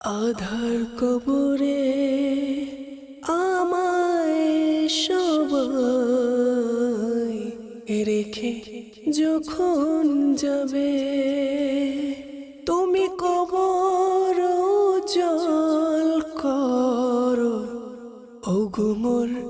আধার কবরে আমায় সবাই রেখে যখন যাবে তুমি কবর জল করো। ওগুমর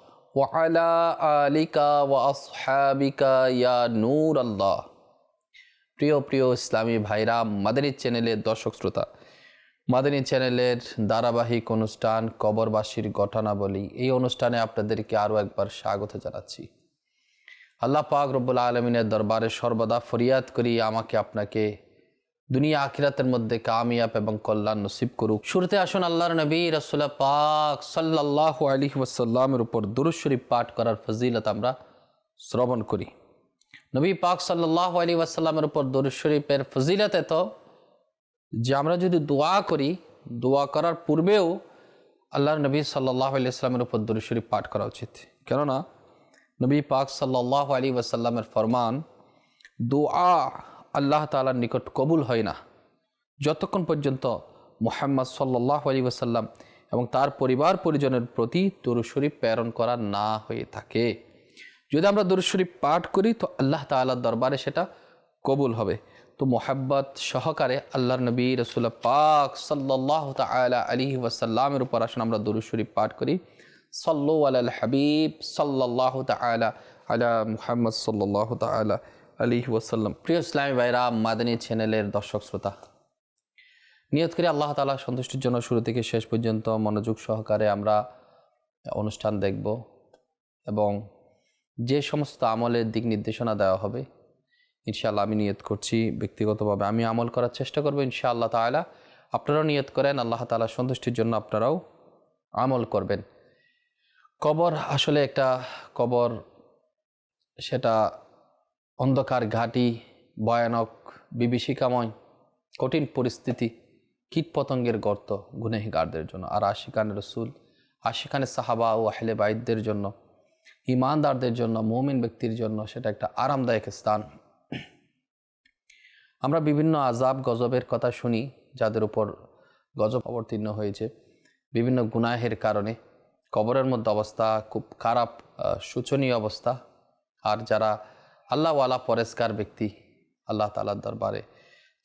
ওয়ালা আলিকা ওয়া আল্লাহ প্রিয় প্রিয় ইসলামী ভাইরা, মাদানী চ্যানেলের দর্শক শ্রোতা, মাদানী চ্যানেলের ধারাবাহিক অনুষ্ঠান কবরবাসীর ঘটনাবলী এই অনুষ্ঠানে আপনাদেরকে আরও একবার স্বাগত জানাচ্ছি। আল্লাহ পাক রব্বুল আলমিনের দরবারে সর্বদা ফরিয়াদ করি, আমাকে আপনাকে দুনিয়া আখিরাতের মধ্যে কামিয়াব এবং কল্যাণ নসিব করুক। শুরুতে আসুন আল্লাহর নবী রসুল্লাহ পাক সাল্লাহ আলী ওয়াসাল্লামের উপর দুরুশরীফ পাঠ করার ফজিলত আমরা শ্রবণ করি। নবী পাক সাল্লাহ আলী ওয়াসাল্লামের উপর দুরুশরীফের ফজিলত এত যে আমরা যদি দোয়া করি, দোয়া করার পূর্বেও আল্লাহর নবী সাল্লাহ আলি ইসলামের উপর দুরুশরীফ পাঠ করা উচিত। কেননা, নবী পাক সাল্লাহ আলী ওয়াসাল্লামের ফরমান, দোয়া আল্লাহ তালার নিকট কবুল হয় না। যতক্ষণ পর্যন্ত মোহাম্মদ সাল্লাহ আলী ওসাল্লাম এবং তার পরিবার পরিজনের প্রতি দরুশরীফ প্রেরণ করা না হয়ে থাকে। যদি আমরা দরুশরীফ পাঠ করি, তো আল্লাহ তালার দরবারে সেটা কবুল হবে। তো মোহাব্বত সহকারে আল্লাহর নবী রসুল্লাহ পাক সাল্লাহ তালা আলী ওয়াসাল্লামের উপর আসুন আমরা দরুশরীফ পাঠ করি। সাল্লু আল হাবিব সাল্লাহ তালা আলা মুহাম্মদ সাল্লাহ তালা আলী ওয়াসাল্লাম। প্রিয় ইসলামী ভাইরা, মাদানী চ্যানেলের দর্শক শ্রোতা, নিয়ত করে আল্লাহ তালা সন্তুষ্টির জন্য শুরু থেকে শেষ পর্যন্ত মনোযোগ সহকারে আমরা অনুষ্ঠান দেখব এবং যে সমস্ত আমলের দিক নির্দেশনা দেওয়া হবে, ইনশাআল্লাহ আমি নিয়ত করছি ব্যক্তিগতভাবে। আমি আমল করার চেষ্টা করব ইনশাআল্লাহ তালা আপনারাও নিয়ত করেন, আল্লাহ তালা সন্তুষ্টির জন্য আপনারাও আমল করবেন। কবর আসলে একটা কবর, সেটা অন্ধকার ঘাটি, ভয়ানক, বিভীষিকাময়, কঠিন পরিস্থিতি, কীটপতঙ্গের গর্ত গুনেহগারদের জন্য। আর আশিকানের রসুল আশিকানের সাহাবা ও আহলে বাইদদের জন্য ইমানদারদের জন্য, মৌমিন ব্যক্তির জন্য সেটা একটা আরামদায়ক স্থান। আমরা বিভিন্ন আজাব গজবের কথা শুনি, যাদের উপর গজব অবতীর্ণ হয়েছে। বিভিন্ন গুনাহের কারণে কবরের মধ্যে অবস্থা খুব খারাপ শোচনীয় অবস্থা। আর যারা আল্লাহওয়ালা পরেস্কার ব্যক্তি আল্লাহ তালার দরবারে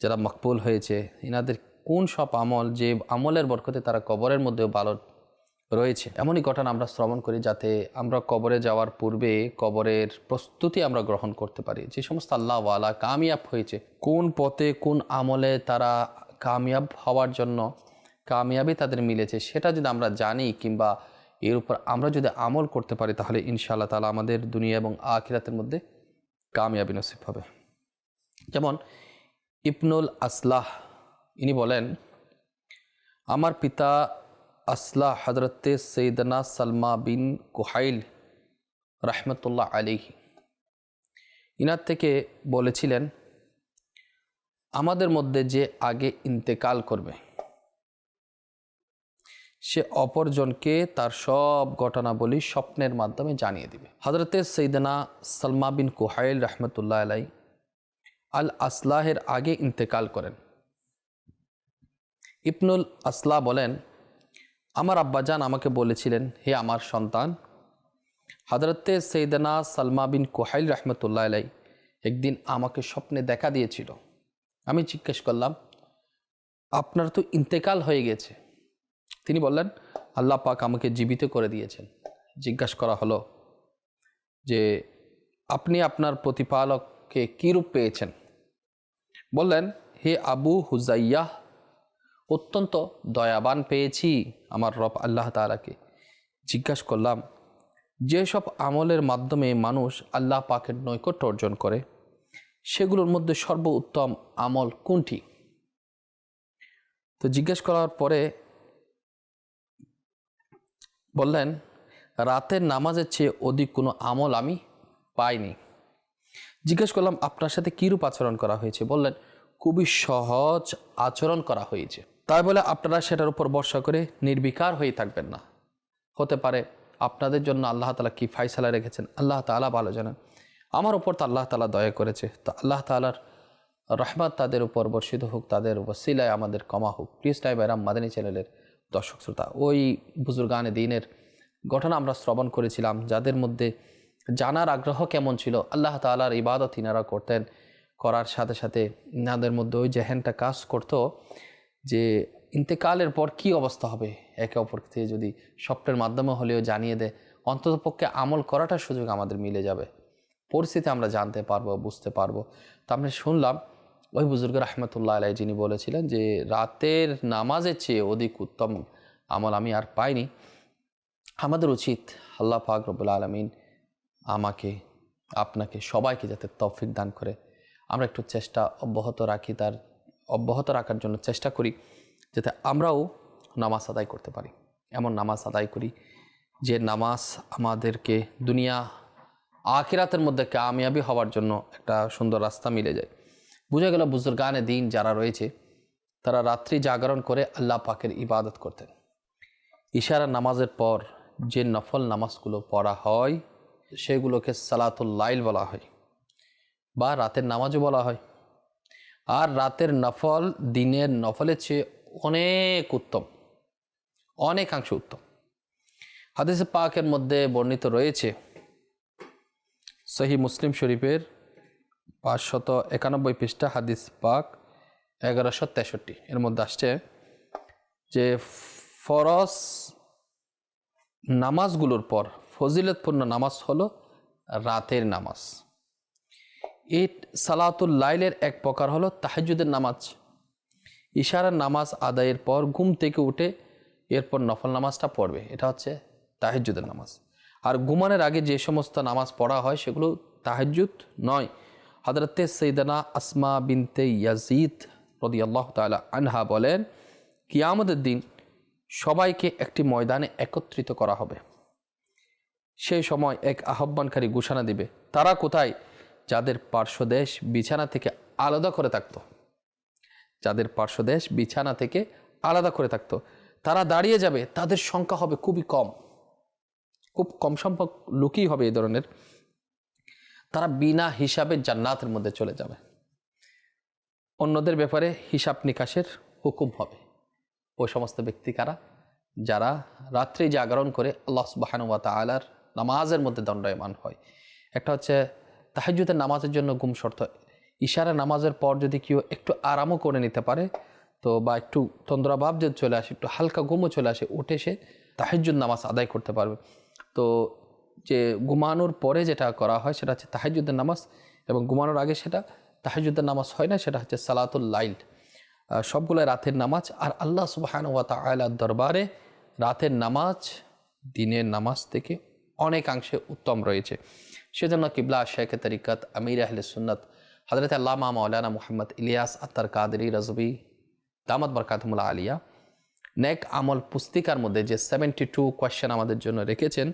যারা মকবুল হয়েছে এনাদের কোন সব আমল যে আমলের বরকতে তারা কবরের মধ্যেও ভালো রয়েছে? এমনই ঘটনা আমরা শ্রবণ করি যাতে আমরা কবরে যাওয়ার পূর্বে কবরের প্রস্তুতি আমরা গ্রহণ করতে পারি। যে সমস্ত আল্লাহওয়ালা কামিয়াব হয়েছে, কোন পথে কোন আমলে তারা কামিয়াব হওয়ার জন্য কামিয়াবি তাদের মিলেছে, সেটা যদি আমরা জানি কিংবা এর উপর আমরা যদি আমল করতে পারি, তাহলে ইনশাআল্লাহ তালা আমাদের দুনিয়া এবং আখিরাতের মধ্যে কামিয়াবি নসিব হবে। যেমন ইবনুল আসলাহ, ইনি বলেন, আমার পিতা আসলাহ হজরতে সৈদনা সালমা বিন কুহাইল রহমতুল্লাহ আলী ইনার থেকে বলেছিলেন, আমাদের মধ্যে যে আগে ইন্তেকাল করবে সে অপরজনকে তার সব ঘটনাবলী স্বপ্নের মাধ্যমে জানিয়ে দিবে। হজরতে সৈদনা সালমা বিন কুহাইল রহমতুল্লাহ আলাই আল আসলাহের আগে ইন্তেকাল করেন। ইবনুল আসলা বলেন, আমার আব্বাজান আমাকে বলেছিলেন, হে আমার সন্তান হজরতে সৈদনা সালমা বিন কোহাইল রহমতুল্লাহ আলাই একদিন আমাকে স্বপ্নে দেখা দিয়েছিল। আমি জিজ্ঞেস করলাম, আপনার তো ইন্তেকাল হয়ে গেছে তিনি বললেন, আল্লাহ পাক আমাকে জীবিত করে দিয়েছেন। জিজ্ঞাসা করা হলো যে, আপনি আপনার প্রতিপালককে কী রূপ পেয়েছেন? বললেন, হে আবু হুজাইয়াহ, অত্যন্ত দয়াবান পেয়েছি আমার রব আল্লাহ তালাকে জিজ্ঞাসা করলাম, যেসব আমলের মাধ্যমে মানুষ আল্লাহ পাকের নৈকট্য অর্জন করে, সেগুলোর মধ্যে সর্বোত্তম আমল কোনটি? তো জিজ্ঞেস করার পরে বললেন, রাতের নামাজের চেয়ে অধিক কোনো আমল আমি পাইনি। জিজ্ঞেস করলাম, আপনার সাথে কীরূপ আচরণ করা হয়েছে? বললেন, খুবই সহজ আচরণ করা হয়েছে। তাই বলে আপনারা সেটার উপর ভরসা করে নির্বিকার হয়ে থাকবেন না। হতে পারে আপনাদের জন্য আল্লাহ তালা কী ফাইসালা রেখেছেন? আল্লাহ তালা ভালো জানেন। আমার উপর তো আল্লাহ তালা দয়া করেছে। তো আল্লাহ তালার রহমত তাদের উপর বর্ষিত হোক, তাদের উপর সিলায় আমাদের কমা হোক। প্লিজ টাইম এরাম মাদানী চ্যানেলের দর্শক শ্রোতা, ওই বুজুর্গানে দিনের ঘটনা আমরা শ্রবণ করেছিলাম, যাদের মধ্যে জানার আগ্রহ কেমন ছিল, আল্লাহ তালার ইবাদত ইনারা করতেন, করার সাথে সাথে ইনাদের মধ্যে ওই জেহেনটা কাজ করতো যে ইন্তেকালের পর কি অবস্থা হবে, একে অপরকে যদি স্বপ্নের মাধ্যমে হলেও জানিয়ে দেয় অন্ততপক্ষে আমল করাটার সুযোগ আমাদের মিলে যাবে। পরিস্থিতি আমরা জানতে পারব, বুঝতে পারব। তো আমরা শুনলাম ওই বুজুর্গ রহমতুল্লাহ আলাই যিনি বলেছিলেন যে রাতের নামাজের চেয়ে অধিক উত্তম আমল আমি আর পাইনি। আমাদের উচিত আল্লাহ পাক রব্বুল আলমিন আমাকে, আপনাকে, সবাইকে যাতে তৌফিক দান করে। আমরা একটু চেষ্টা অব্যাহত রাখি, তার অব্যাহত রাখার জন্য চেষ্টা করি যাতে আমরাও নামাজ আদায় করতে পারি। এমন নামাজ আদায় করি যে নামাজ আমাদেরকে দুনিয়া, আখিরাতের মধ্যে কামিয়াবি হওয়ার জন্য একটা সুন্দর রাস্তা মিলে যায়। বুঝা গেল বুজুর্গানে দিন যারা রয়েছে, তারা রাত্রি জাগরণ করে আল্লাহ পাকের ইবাদত করতেন। ইশারা নামাজের পর যে নফল নামাজগুলো পড়া হয়, সেগুলোকে সালাতুল লাইল বলা হয় বা রাতের নামাজও বলা হয়। আর রাতের নফল দিনের নফলের চেয়ে অনেক উত্তম, অনেকাংশ উত্তম। হাদিস পাকের মধ্যে বর্ণিত রয়েছে সহি মুসলিম শরীফের পাঁচশত একানব্বই পৃষ্ঠা হাদিস পাক এগারোশো তেষট্টি। এর মধ্যে আসছে যে ফরস নামাজগুলোর পর, ফজিলতপূর্ণ নামাজ হলো রাতের নামাজ। এই সালাতুল লাইলের এক প্রকার হলো তাহাজুদের নামাজ। ইশারার নামাজ আদায়ের পর ঘুম থেকে উঠে এরপর নফল নামাজটা পড়বে। এটা হচ্ছে তাহাজুদের নামাজ। আর ঘুমানোর আগে যে সমস্ত নামাজ পড়া হয় সেগুলো তাহাজুদ নয়। হজরতে সৈদানা আসমা বিনতে ইয়াজিদ রদি আল্লাহ তালা আনহা বলেন, কিয়ামতের দিন সবাইকে একটি ময়দানে একত্রিত করা হবে। সেই সময় এক আহ্বানকারী ঘোষণা দিবে, তারা কোথায়? যাদের পার্শ্বদেশ বিছানা থেকে আলাদা করে থাকতো। যাদের পার্শ্বদেশ বিছানা থেকে আলাদা করে থাকতো, তারা দাঁড়িয়ে যাবে, তাদের সংখ্যা হবে খুবই কম। খুব কম সংখ্যক লোকই হবে এই ধরনের তারা বিনা হিসাবে জান্নাতের মধ্যে চলে যাবে। অন্যদের ব্যাপারে হিসাব নিকাশের হুকুম হবে। ওই সমস্ত ব্যক্তি কারা? যারা রাত্রি জাগরণ করে আল্লাহ বাহানুয়া তালার নামাজের মধ্যে দণ্ডায়মান হয়। একটা হচ্ছে তাহাজুদের নামাজের জন্য গুম শর্ত। ইশারা নামাজের পর যদি কেউ একটু আরামও করে নিতে পারে, তো বা একটু তন্দ্রাভাব যদি চলে আসে, একটু হালকা ঘুমও চলে আসে, উঠে সে তাহাজুদ নামাজ আদায় করতে পারবে। তো যে ঘুমানোর পরে যেটা করা হয় সেটা হচ্ছে তাহাজুদের নামাজ এবং ঘুমানোর আগে সেটা তাহাজুদের নামাজ হয় না, সেটা হচ্ছে সালাতুল লাইল। সবগুলো রাতের নামাজ আর আল্লাহ সুবাহান ওয়া তালার দরবারে রাতের নামাজ, দিনের নামাজ থেকে অনেকাংশে উত্তম রয়েছে। সেজন্য কিবলা, শেখ তরিকত, আমির আহলে সুন্নত হজরত আল্লামা মৌলানা মোহাম্মদ ইলিয়াস আত্তার কাদরি রজবি দামদ বরকাতমুল্লা আলিয়া, নেক আমল পুস্তিকার মধ্যে যে সেভেন্টি টু কোয়েশ্চেন আমাদের জন্য রেখেছেন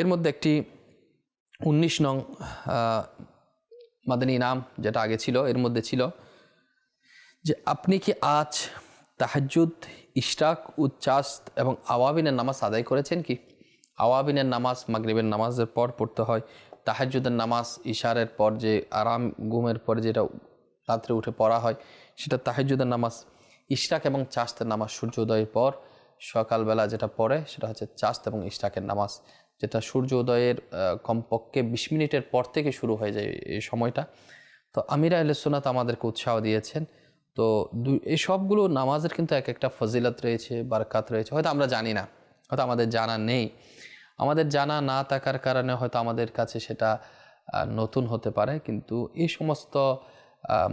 এর মধ্যে একটি উনিশ নং মাদানী নাম যেটা আগে ছিল, এর মধ্যে ছিল যে আপনি কি আজ তাহাজুদ ইশরাক উচ্চাস এবং আওয়াবিনের নামাজ আদায় করেছেন কি? আওয়াবিনের নামাজ মাগরিবের নামাজের পর পড়তে হয় তাহাজুদের নামাজ ইশারের পর যে আরাম, ঘুমের পর যেটা রাত্রে উঠে পড়া হয়, সেটা তাহাজুদের নামাজ, ইশরাক এবং চাস্তের নামাজ সূর্যোদয়ের পর সকালবেলা যেটা পড়ে সেটা হচ্ছে চাস্ত এবং ইশরাকের নামাজ, যেটা সূর্য উদয়ের কমপক্ষে বিশ মিনিটের পর থেকে শুরু হয়ে যায় এই সময়টা। তো আমিরা আলসোনাত আমাদেরকে উৎসাহ দিয়েছেন। তো এই সবগুলো নামাজের কিন্তু এক একটা ফজিলত রয়েছে, বারকাত রয়েছে। হয়তো আমরা জানি না, হয়তো আমাদের জানা নেই। আমাদের জানা না থাকার কারণে হয়তো আমাদের কাছে সেটা নতুন হতে পারে। কিন্তু এই সমস্ত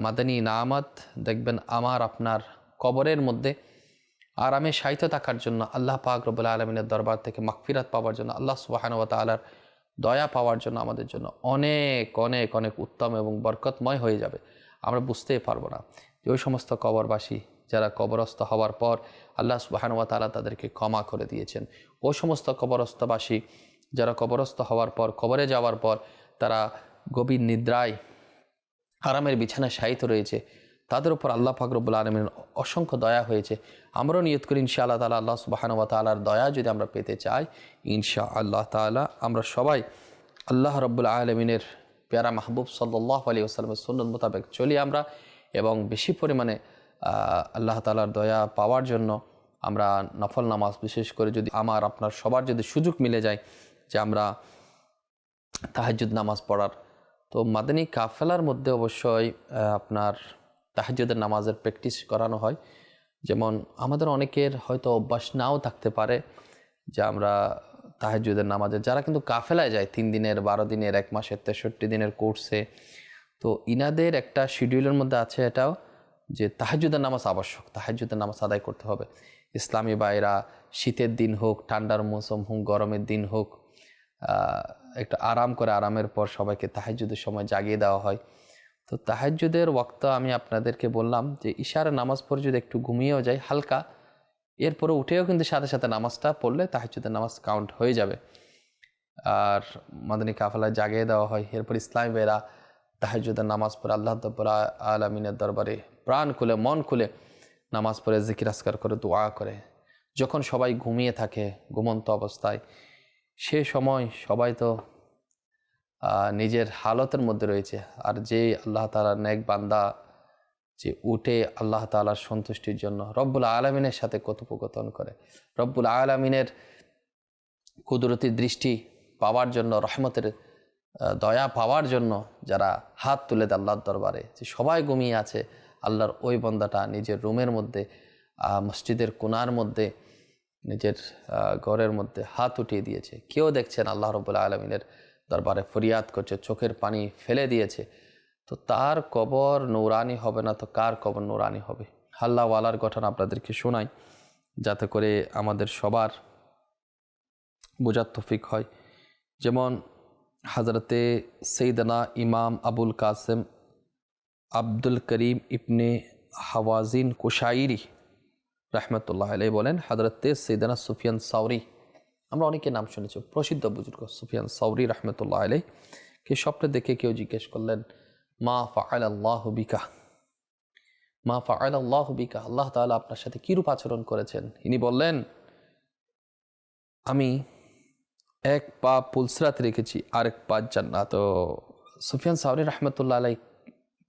মাদানী নামাত দেখবেন আমার, আপনার কবরের মধ্যে আরামে সাহিত্য থাকার জন্য আল্লাহ পাক রবুল্লা আলমিনের দরবার থেকে মাকফিরাত পাওয়ার জন্য, আল্লাহ সুবাহানুয়া তালার দয়া পাওয়ার জন্য আমাদের জন্য অনেক অনেক অনেক উত্তম এবং বরকতময় হয়ে যাবে। আমরা বুঝতেই পারব না যে ওই সমস্ত কবরবাসী যারা কবরস্থ হওয়ার পর আল্লাহ সুবাহানুয়া তালা তাদেরকে ক্ষমা করে দিয়েছেন। ও সমস্ত কবরস্থবাসী যারা কবরস্থ হওয়ার পর, কবরে যাওয়ার পর তারা গভীর নিদ্রায় আরামের বিছানায় শায়িত রয়েছে। তাদের উপর আল্লাহ ফাকরবুল আলমের অসংখ্য দয়া হয়েছে। আমরাও নিয়ত করি ইনশা আল্লাহ তালা আল্লাহ সুবাহানুয়া তালার দয়া যদি আমরা পেতে চাই ইনশা আল্লাহ তালা আমরা সবাই আল্লাহ রব্বুল আলমিনের পেয়ারা মাহবুব সাল্লাহ আলী আসসালামের সুন্নত মোতাবেক চলি আমরা এবং বেশি পরিমাণে আল্লাহ তালার দয়া পাওয়ার জন্য আমরা নফল নামাজ বিশেষ করে যদি আমার, আপনার সবার যদি সুযোগ মিলে যায় যে আমরা তাহাজুদ নামাজ পড়ার। তো মাদানী কাফেলার মধ্যে অবশ্যই আপনার তাহাজুদের নামাজের প্র্যাকটিস করানো হয়। যেমন আমাদের অনেকের হয়তো অভ্যাস নাও থাকতে পারে যে আমরা তাহাজুদের নামাজে, যারা কিন্তু কাফেলায় যায় তিন দিনের, বারো দিনের, এক মাসের, তেষট্টি দিনের কোর্সে। তো ইনাদের একটা শিডিউলের মধ্যে আছে এটাও যে তাহাজুদের নামাজ আবশ্যক তাহাজুদের নামাজ আদায় করতে হবে। ইসলামী বাইরা শীতের দিন হোক, ঠান্ডার মৌসুম হোক, গরমের দিন হোক একটা আরাম করে আরামের পর সবাইকে তাহাজুদের সময় জাগিয়ে দেওয়া হয়। তো তাহাজুদের ওয়াক্ত আমি আপনাদেরকে বললাম যে ইশারা নামাজ পড়ে যদি একটু ঘুমিয়েও যায় হালকা, এরপরে উঠেও কিন্তু সাথে সাথে নামাজটা পড়লে তাহাজুদের নামাজ কাউন্ট হয়ে যাবে। আর মাদানী কাফেলায় জাগিয়ে দেওয়া হয়, এরপর ইসলামী বেরা তাহাজুদের নামাজ পড়ে আল্লাহ তব্বরা আলমিনের দরবারে প্রাণ খুলে, মন খুলে নামাজ পড়ে, জিকির আসকার করে, দোয়া করে। যখন সবাই ঘুমিয়ে থাকে, ঘুমন্ত অবস্থায়, সে সময় সবাই তো নিজের হালতের মধ্যে রয়েছে। আর যে আল্লাহ তালার নেক বান্দা, যে উঠে আল্লাহ তালার সন্তুষ্টির জন্য রব্বুল আলমিনের সাথে কথোপকথন করে। রব্বুল আলমিনের কুদরতি দৃষ্টি পাওয়ার জন্য, রহমতের দয়া পাওয়ার জন্য যারা হাত তুলে দেয় আল্লাহর দরবারে, যে সবাই ঘুমিয়ে আছে, আল্লাহর ওই বন্দাটা নিজের রুমের মধ্যে মসজিদের কোনার মধ্যে, নিজের ঘরের মধ্যে হাত উঠিয়ে দিয়েছে। কেউ দেখছেন আল্লাহ রবুল্লা আলমিনের দরবারে ফরিয়াদ করছে, চোখের পানি ফেলে দিয়েছে। তো তার কবর নৌরানি হবে না, তো কার কবর নৌরানি হবে? হাল্লাওয়ালার ঘটনা আপনাদেরকে শোনাই, যাতে করে আমাদের সবার বোঝার তফিক হয়। যেমন হজরতে সৈদনা ইমাম আবুল কাসেম আব্দুল করিম ইবনে হাওয়াজিন কুশাইরি রহমতুল্লাহ আলাই বলেন, হজরতে সৈদনা সুফিয়ান সাউরি আমরা অনেকে নাম শুনেছি, প্রসিদ্ধ বুজুর্গ সুফিয়ান সাউরি রহমতুল্লাহ আলাই কে স্বপ্নে দেখে কেউ জিজ্ঞেস করলেন, মা ফাআল আল্লাহ বিকা? মা ফাআল আল্লাহ বিকা? আল্লাহ তাআলা আপনার সাথে কিরূপ আচরণ করেছেন? ইনি বললেন, আমি এক পা পুলসরাত রেখেছি, আরেক পা জান্নাত। সুফিয়ান সাউরি রহমতুল্লাহ আলাই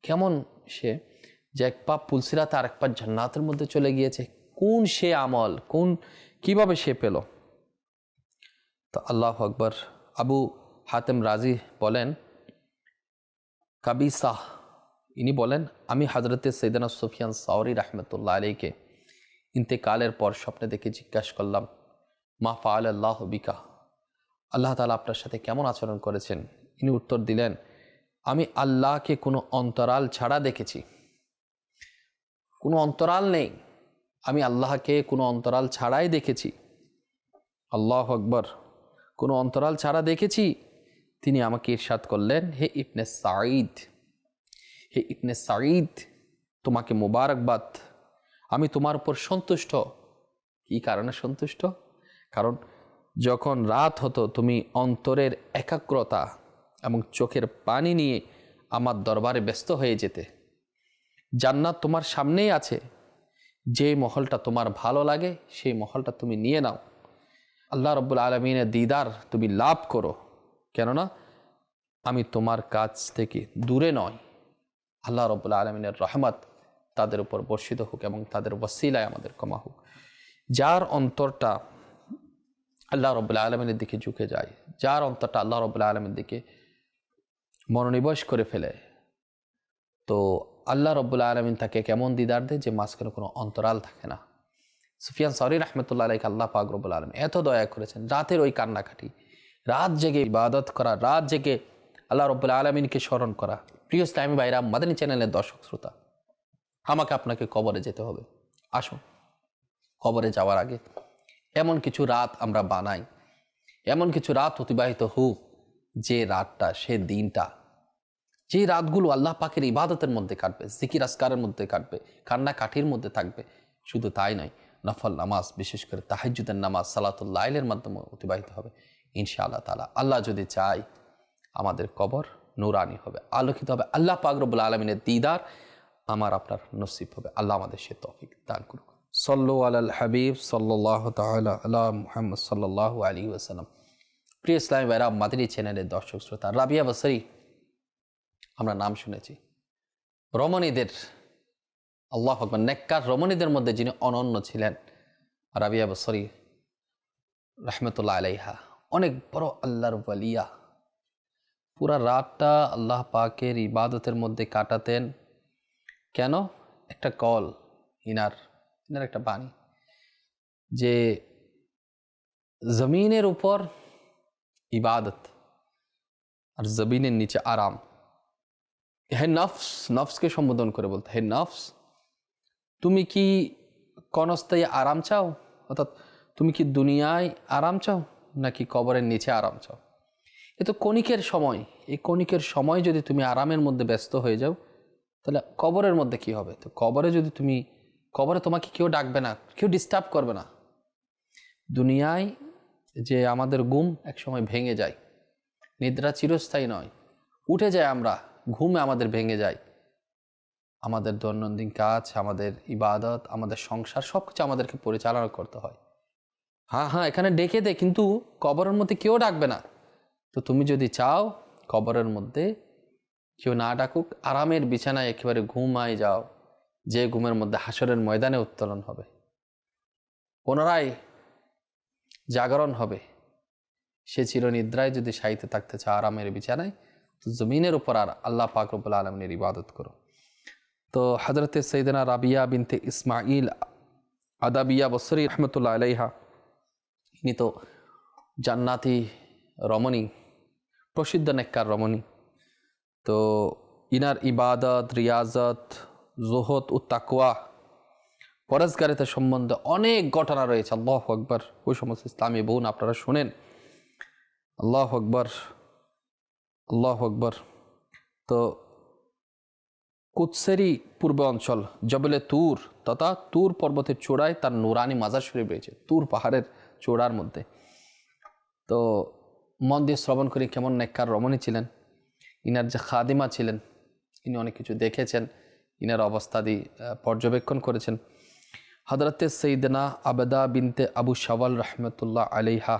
কেমন সে যে এক পা পুলসিরাত আর এক পা জান্নাতের মধ্যে চলে গিয়েছে? কোন সে আমল? কোন, কীভাবে সে পেল? তো আল্লাহ আকবর। আবু হাতেম রাজি বলেন কাবি শাহ ইনি বলেন, আমি হজরতে সৈদানা সুফিয়ান সাউরি রহমতুল্লাহ আলীকে ইন্তেকালের পর স্বপ্নে দেখে জিজ্ঞাসা করলাম, মা ফাআল আল্লাহ বিকা? আল্লাহ তালা আপনার সাথে কেমন আচরণ করেছেন? ইনি উত্তর দিলেন, আমি আল্লাহকে কোনো অন্তরাল ছাড়া দেখেছি। কোনো অন্তরাল নেই। আমি আল্লাহকে কোনো অন্তরাল ছাড়াই দেখেছি। আল্লাহ আকবর। কোনো অন্তরাল ছাড়া দেখেছি? তিনি আমাকে ইরশাদ করলেন, হে ইবনে সাঈদ, হে ইবনে সাঈদ, তোমাকে মোবারকবাদ। আমি তোমার উপর সন্তুষ্ট। কি কারণে সন্তুষ্ট? কারণ যখন রাত হতো, তুমি অন্তরের একাগ্রতা এবং চোখের পানি নিয়ে আমার দরবারে ব্যস্ত হয়ে যেতে। জান্নাত তোমার সামনেই আছে। যে মহলটা তোমার ভালো লাগে, সেই মহলটা তুমি নিয়ে নাও। আল্লাহ রব্বুল আলমিনের দিদার, তুমি লাভ করো। কেননা, আমি তোমার কাছ থেকে দূরে নয় আল্লাহ রব্বুল আলমিনের রহমত তাদের উপর বর্ষিত হোক এবং তাদের ওসিলায় আমাদের কমা হোক। যার অন্তরটা আল্লাহ রব্বুল্লা আলমিনের দিকে ঝুঁকে যায়, যার অন্তরটা আল্লাহ রব্বুল্লা আলমের দিকে মনোনিবেশ করে ফেলে, তো আল্লাহ রব্বুল্লা আলমিন তাকে কেমন দিদার দেয় যে মাঝখানে কোনো অন্তরাল থাকে না। সুফিয়ান, সরি, রহমতুল্লাহ আলাইকে, আল্লাহ পাক রব্বুল আলম এত দয়া করেছেন, রাতের ওই কান্নাকাটি, রাত জেগে ইবাদত করা, রাত জেগে আল্লাহ রব্বুল্লা আলমিনকে স্মরণ করা। প্রিয় ইসলামী ভাইরা, মাদানী চ্যানেলের দর্শক, শ্রোতা, আমাকে আপনাকে কবরে যেতে হবে। আসুন, কবরে যাওয়ার আগে এমন কিছু রাত আমরা বানাই, এমন কিছু রাত অতিবাহিত হোক, যে রাতটা, সে দিনটা, যে রাতগুলো আল্লাহ পাকের ইবাদতের মধ্যে কাটবে, জিকির আসকারের মধ্যে কাটবে কান্না কাঠির মধ্যে থাকবে, শুধু তাই নয় নফল নামাজ, বিশেষ করে তাহাজুদের নামাজ সালাতুল্লাহ আইলের মাধ্যমে অতিবাহিত হবে। ইনশা আল্লাহ তালা আল্লাহ যদি চায়, আমাদের কবর নুরানি হবে, আলোকিত হবে। আল্লাহ পাক রব্বুল আলমিনের দিদার আমার আপনার নসিব হবে। আল্লাহ আমাদের সে তফিক দান করুক। সল্লু আল হাবিব সাল্লাহ তালা আল্লাহ মুহাম্মদ সাল্লাহ আলী ওসালাম প্রিয় ইসলামী ভাইরা, মাদিনী চ্যানেলের দর্শক, শ্রোতা, রাবিয়া বসরি, আমরা নাম শুনেছি। রমণীদের আল্লাহ আকবর, নেককার রমণীদের মধ্যে যিনি অনন্য ছিলেন। রাবিয়া বসরি রহমতুল্লাহ আলাইহা, অনেক বড় আল্লাহর ওয়ালিয়া। পুরা রাতটা আল্লাহ পাকের ইবাদতের মধ্যে কাটাতেন। কেন? একটা কল, ইনার ইনার একটা বাণী। যে জমিনের উপর ইবাদত আর জমিনের নিচে আরাম। হে নফস, নফসকে সম্বোধন করে বলতে, হে নফস তুমি কি কনস্থায়ী আরাম চাও? অর্থাৎ তুমি কি দুনিয়ায় আরাম চাও, নাকি কবরের নিচে আরাম চাও? এ তো কণিকের সময়। এই কণিকের সময় যদি তুমি আরামের মধ্যে ব্যস্ত হয়ে যাও, তাহলে কবরের মধ্যে কি হবে? তো কবরে যদি তুমি, কবরে তোমাকে কেউ ডাকবে না, কেউ ডিস্টার্ব করবে না। দুনিয়ায় যে আমাদের ঘুম একসময় ভেঙে যায়, নিদ্রা চিরস্থায়ী নয়। উঠে যায় আমরা, ঘুমে আমাদের ভেঙে যায়। আমাদের দৈনন্দিন কাজ, আমাদের ইবাদত, আমাদের সংসার সব কিছু আমাদেরকে পরিচালনা করতে হয়। হ্যাঁ হ্যাঁ এখানে ডেকে দে, কিন্তু কবরের মধ্যে কেউ ডাকবে না। তো তুমি যদি চাও, কবরের মধ্যে কেউ না ডাকুক, আরামের বিছানায় একেবারে ঘুমায় যাও, যে ঘুমের মধ্যে হাসরের ময়দানে উত্তোলন হবে। পুনরায় জাগরণ হবে। সে চিরনিদ্রায় যদি সাহিত্যে থাকতে চায় আরামের বিছানায়, তো জমিনের উপর আর আল্লাহ পাক রব্বুল আলমিনের ইবাদত করো। তো হজরত সৈদনা রাবিয়া বিনতে ইসমাইল আদাবিয়া বসরি রহমতুল্লাহ আলাইহা, ইনি তো জান্নাতি রমণী, প্রসিদ্ধ নেককার রমণী। তো ইনার ইবাদত, রিয়াজত জোহত ও তাকুয়া পরেশগারিতার সম্বন্ধে অনেক ঘটনা রয়েছে। আল্লাহ আকবর। ওই সমস্ত ইসলামী বোন আপনারা শুনেন। আল্লাহ আকবর। আল্লাহ আকবর। তো কুৎসেরি পূর্ব অঞ্চল, জবলে তুর, তথা তুর পর্বতের চূড়ায় তার নুরানি মাজার শরীফ রয়েছে, তুর পাহাড়ের চূড়ার মধ্যে। তো মন দিয়ে শ্রবণ করে কেমন নেককার রমণী ছিলেন, ইনার যে খাদিমা ছিলেন, ইনি অনেক কিছু দেখেছেন, ইনার অবস্থাদি পর্যবেক্ষণ করেছেন। হজরতে সঈদনা আবেদা বিনতে আবু শাওয়াল রহমতুল্লাহ আলিহা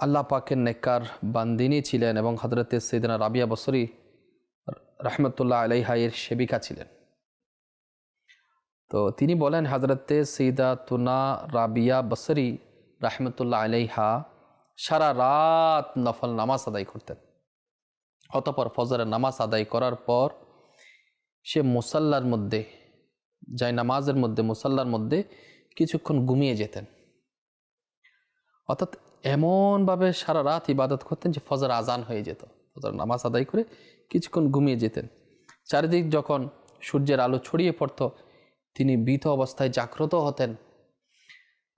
আল্লাহ পাকের নেককার বান্দিনী ছিলেন এবং হজরতে সঈদনা রাবিয়া বসরি রহমতুল্লাহ আলাইহা এর সেবিকা ছিলেন। তো তিনি বলেন, হজরতে সঈদা তুনা রাবিয়া বসরি রহমতুল্লাহ আলাইহা সারা রাত নফল নামাজ আদায় করতেন। অতপর ফজরের নামাজ আদায় করার পর সে মুসাল্লার মধ্যে, যাই নামাজের মধ্যে, মুসাল্লার মধ্যে কিছুক্ষণ ঘুমিয়ে যেতেন। অর্থাৎ এমনভাবে সারা রাত ইবাদত করতেন যে ফজর আজান হয়ে যেত। ফজর নামাজ আদায় করে কিছুক্ষণ ঘুমিয়ে যেতেন। চারিদিক যখন সূর্যের আলো ছড়িয়ে পড়ত, তিনি বিত অবস্থায় জাগ্রত হতেন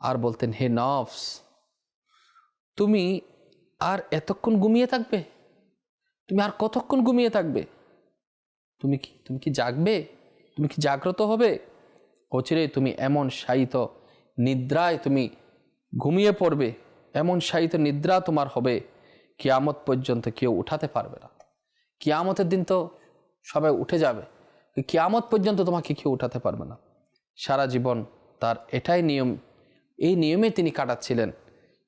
আর বলতেন, হে নফস, তুমি আর এতক্ষণ ঘুমিয়ে থাকবে? তুমি আর কতক্ষণ ঘুমিয়ে থাকবে? তুমি কি তুমি কি জাগবে? তুমি কি জাগ্রত হবে? অচিরে তুমি এমন শায়িত নিদ্রায় তুমি ঘুমিয়ে পড়বে। এমন শায়িত নিদ্রা তোমার হবে। কিয়ামত পর্যন্ত কেউ উঠাতে পারবে না। কিয়ামতের দিন তো সবাই উঠে যাবে। কিয়ামত পর্যন্ত তোমাকে কেউ উঠাতে পারবে না। সারা জীবন তার এটাই নিয়ম, এই নিয়মে তিনি কাটাচ্ছিলেন।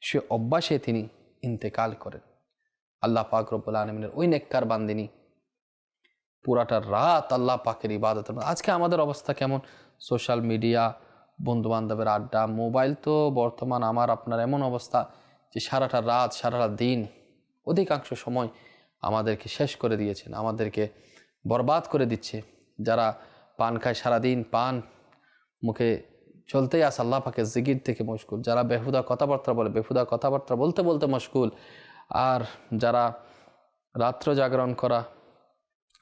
সে অভ্যাসে তিনি ইন্তেকাল করেন। আল্লাহ পাক রব্বুল আলমিনের ওই নেককার বান্দিনী। পুরাটা রাত আল্লাহ পাকের ইবাদত আজকে আমাদের অবস্থা কেমন? সোশ্যাল মিডিয়া বন্ধু বান্ধবের আড্ডা, মোবাইল তো বর্তমান আমার, আপনার এমন অবস্থা যে সারাটা রাত, সারাটা দিন, অধিকাংশ সময় আমাদেরকে শেষ করে দিয়েছেন, আমাদেরকে বরবাদ করে দিচ্ছে। যারা পান খায় সারাদিন, পান মুখে চলতেই আসে আল্লাহ পাকে জিগির থেকে মুশকুল যারা বেহুদা কথাবার্তা বলে, বেহুদা কথাবার্তা বলতে বলতে মুশকুল আর যারা রাত্র জাগরণ করা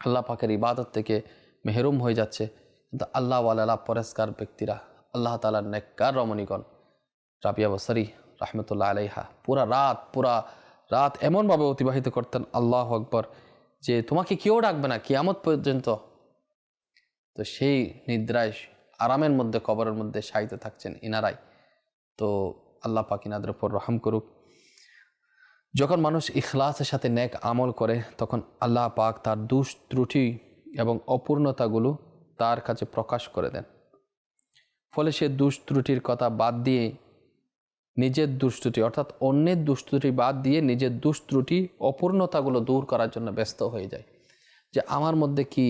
আল্লাহ পাকের ইবাদত থেকে মেহরুম হয়ে যাচ্ছে, কিন্তু আল্লাহ আল্লাহ পরেস্কার ব্যক্তিরা, আল্লাহ তালার নেককার রমণীগণ। রাবিয়া বসরি রহমতুল্লাহ আলাইহা, পুরা রাত, পুরা রাত এমনভাবে অতিবাহিত করতেন, আল্লাহ আকবর যে তোমাকে কেউ ডাকবে না, কিয়ামত পর্যন্ত। তো সেই নিদ্রায় আরামের মধ্যে, কবরের মধ্যে শায়িত থাকছেন ইনারাই। তো আল্লাহ পাক ইনাদের উপর রহম করুক। যখন মানুষ ইখলাসের সাথে ন্যাক আমল করে, তখন আল্লাহ পাক তার দুষ ত্রুটি এবং অপূর্ণতাগুলো তার কাছে প্রকাশ করে দেন। ফলে সে দুষ ত্রুটির কথা বাদ দিয়ে নিজের দুষ্টুটি, অর্থাৎ অন্যের দুষ্ত্রুটি বাদ দিয়ে নিজের দুষ্ত্রুটি অপূর্ণতাগুলো দূর করার জন্য ব্যস্ত হয়ে যায়। যে আমার মধ্যে কি,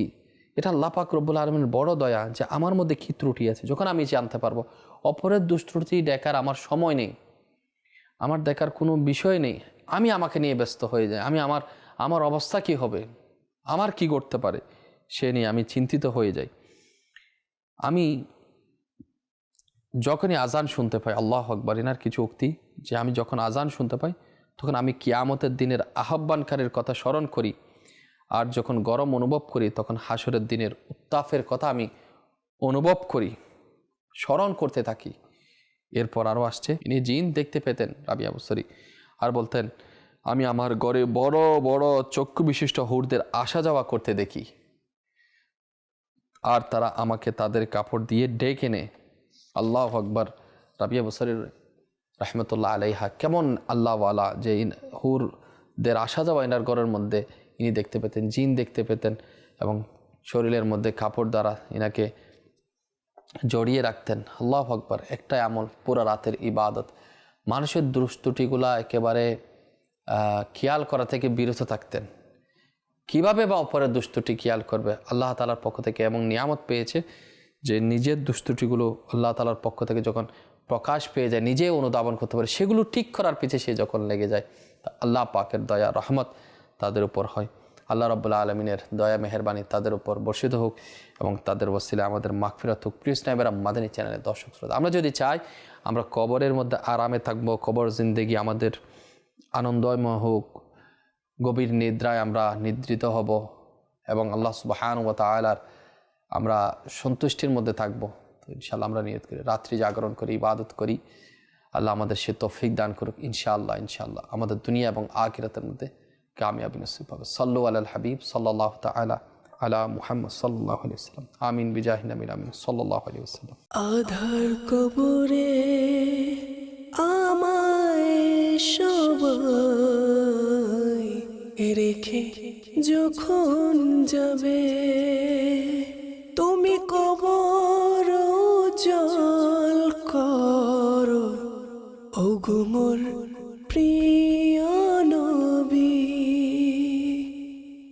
এটা আল্লাহ পাক রব্বুল আলমের বড় দয়া যে আমার মধ্যে কী ত্রুটি আছে, যখন আমি জানতে পারব, অপরের দুষ্ত্রুটি দেখার আমার সময় নেই, আমার দেখার কোনো বিষয় নেই, আমি আমাকে নিয়ে ব্যস্ত হয়ে যাই আমি আমার আমার অবস্থা কি হবে, আমার কি করতে পারে, সে নিয়ে আমি চিন্তিত হয়ে যাই। আমি যখনই আজান শুনতে পাই, আল্লাহ আকবর, এনার কিছু উক্তি, যে আমি যখন আজান শুনতে পাই, তখন আমি কিয়ামতের দিনের আহ্বানকারীর কথা স্মরণ করি। আর যখন গরম অনুভব করি, তখন হাসরের দিনের উত্তাপের কথা আমি অনুভব করি, স্মরণ করতে থাকি। এরপর আরও আসছে, ইনি জিন দেখতে পেতেন রাবি আবসরি আর বলতেন, আমি আমার ঘরে বড় বড় চক্ষু বিশিষ্ট হুরদের আসা যাওয়া করতে দেখি। আর তারা আমাকে তাদের কাপড় দিয়ে ডেকে নেয়। আল্লাহ আকবর রাবিয়া বসরের রহমতুল্লাহ আলাইহা, কেমন আল্লাহওয়ালা যে হুরদের আসা যাওয়া এনার ঘরের মধ্যে ইনি দেখতে পেতেন, জিন দেখতে পেতেন এবং শরীরের মধ্যে কাপড় দ্বারা ইনাকে জড়িয়ে রাখতেন। আল্লাহ আকবর, একটাই আমল, পুরা রাতের ইবাদত। মানুষের দুষ্টুটিগুলা একেবারে খেয়াল করা থেকে বিরত থাকতেন। কীভাবে বা অপরের দুষ্টুটি খেয়াল করবে? আল্লাহ তালার পক্ষ থেকে এবং নিয়ামত পেয়েছে যে নিজের দুষ্টুটিগুলো আল্লাহ তালার পক্ষ থেকে যখন প্রকাশ পেয়ে যায়, নিজে অনুধাবন করতে পারে, সেগুলো ঠিক করার পিছে সে যখন লেগে যায়, তা আল্লাহ পাকের দয়া, রহমত তাদের উপর হয়। আল্লাহ রব্বুল্লা আলমিনের দয়া, মেহরবানি তাদের উপর বর্ষিত হোক এবং তাদের বসিলে আমাদের মাগফিরাত হোক। প্রিয় স্নাইবেরা মাদানী চ্যানেলের দর্শক শ্রোতা, আমরা যদি চাই আমরা কবরের মধ্যে আরামে থাকব, কবর জিন্দেগি আমাদের আনন্দময় হোক, গভীর নিদ্রায় আমরা নিদ্রিত হব এবং আল্লাহ সুবাহান ও তালার আমরা সন্তুষ্টির মধ্যে থাকব। তো ইনশাল্লাহ আমরা নিয়ত করি, রাত্রি জাগরণ করি, ইবাদত করি। আল্লাহ আমাদের সে তৌফিক দান করুক, ইনশাআল্লাহ ইনশাআল্লাহ। আমাদের দুনিয়া এবং আখিরাতের মধ্যে কামিয়াবি নসিব হবে সাল্লু আল হাবিব সাল্লাহ তালা আলা মুহাম্মদ সাল্লাহ আলি আমিন, বিজাহিন আমিন আমিন সাল্লাহ আলি আধার কবরে আমায় রেখে যখন যাবে তুমি কবর জল কর। ও গুমর